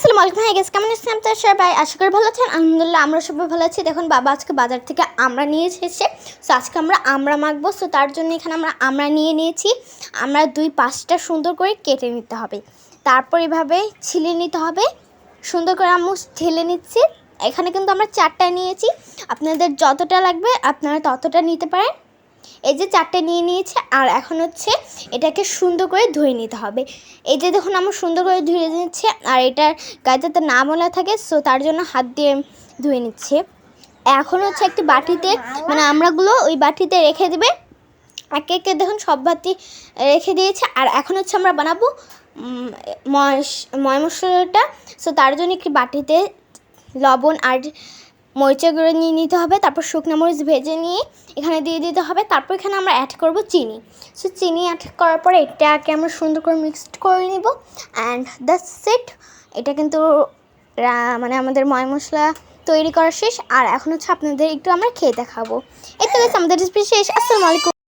আসসালামু আলাইকুম। হ্যাঁ গেছে কেমন আছেন? আপনার সবাই আশা করি ভালো আছেন। আলহামদুলিল্লাহ, আমরা সবাই ভালো আছি। দেখুন, বাবা আজকে বাজার থেকে আমরা নিয়ে এসেছে। সো আজকে আমরা আমরা মাখবো। সো তার জন্য এখানে আমরা আমরা নিয়ে নিয়েছি। আমরা দুই পাঁচটা সুন্দর করে কেটে নিতে হবে। তারপর এভাবে ছিলে নিতে হবে। সুন্দর করে আম্মু ঠেলে নিচ্ছি। এখানে কিন্তু আমরা চারটা নিয়েছি। আপনাদের যতটা লাগবে, আপনারা ততটা নিতে পারেন। এই যে চারটে নিয়ে নিয়েছে, আর এখন হচ্ছে এটাকে সুন্দর করে ধুয়ে নিতে হবে। এই যে দেখুন, আমার সুন্দর করে ধুয়ে নিচ্ছে, আর এটার গায়ে যাতে না মলা থাকে সো তার জন্য হাত দিয়ে ধুয়ে নিচ্ছে। এখন হচ্ছে একটি বাটিতে মানে আমরাগুলো ওই বাটিতে রেখে দেবে। একে একে দেখুন, সব বাতি রেখে দিয়েছে, আর এখন হচ্ছে আমরা বানাবো ময় মশলাটা। সো তার জন্য একটি বাটিতে লবণ আর মরিচের গুঁড়ো নিয়ে নিতে হবে, তারপর শুকনো মরিচ ভেজে নিয়ে এখানে দিয়ে দিতে হবে, তারপর এখানে আমরা অ্যাড করব চিনি। সো চিনি অ্যাড করার পরে এটাকে আমরা সুন্দর করে মিক্সড করে নিব অ্যান্ড দ্যাটস ইট এটা কিন্তু মানে আমাদের ময় মশলা তৈরি করা শেষ। আর এখন হচ্ছে আপনাদের একটু আমরা খেয়ে দেখাবো। এই তো আমাদের রেসিপি শেষ। আসসালামু আলাইকুম।